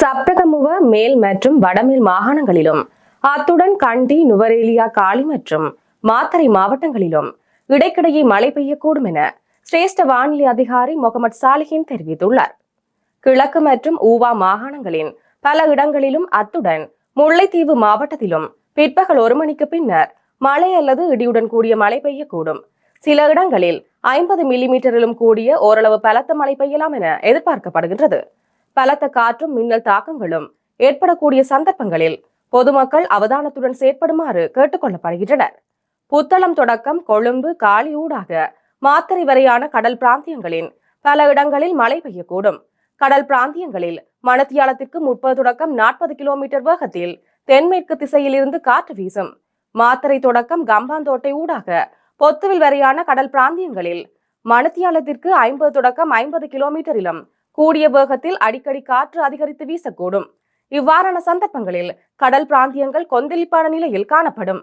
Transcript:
சப்ரகமுவ மேல் மற்றும் வடமேல் மாகாணங்களிலும் அத்துடன் கண்டி நுவரேலியா காலி மற்றும் மாத்தறை மாவட்டங்களிலும் இடைக்கிடையே மழை பெய்யக்கூடும் என சிரேஷ்ட வானிலை அதிகாரி முகமது சாலிஹின் தெரிவித்துள்ளார். கிழக்கு மற்றும் ஊவா மாகாணங்களின் பல இடங்களிலும் அத்துடன் முல்லைத்தீவு மாவட்டத்திலும் பிற்பகல் ஒரு மணிக்கு பின்னர் மழை அல்லது இடியுடன் கூடிய மழை பெய்யக்கூடும். சில இடங்களில் ஐம்பது மில்லிமீட்டரிலும் கூடிய ஓரளவு பலத்த மழை பெய்யலாம் என எதிர்பார்க்கப்படுகின்றது. பலத்த காற்றும் மின்னல் தாக்கங்களும் ஏற்படக்கூடிய சந்தர்ப்பங்களில் பொதுமக்கள் அவதானத்துடன் செயற்படுமாறு கேட்டுக்கொள்ளப்படுகின்றனர். புத்தளம் தொடக்கம் கொழும்பு காலி ஊடாக மாத்தறை வரையான கடல் பிராந்தியங்களின் பல இடங்களில் மழை பெய்யக்கூடும். கடல் பிராந்தியங்களில் மணத்தியாலத்திற்கு முப்பது தொடக்கம் நாற்பது கிலோமீட்டர் வேகத்தில் தென்மேற்கு திசையிலிருந்து காற்று வீசும். மாத்தறை தொடக்கம் கம்பாந்தோட்டை ஊடாக பொத்துவில் வரையான கடல் பிராந்தியங்களில் மணத்தியாலத்திற்கு ஐம்பது தொடக்கம் ஐம்பது கிலோமீட்டரிலும் கூடிய வேகத்தில் அடிக்கடி காற்று அதிகரித்து வீசக்கூடும். இவ்வாறான சந்தர்ப்பங்களில் கடல் பிராந்தியங்கள் கொந்தளிப்பான நிலையில் காணப்படும்.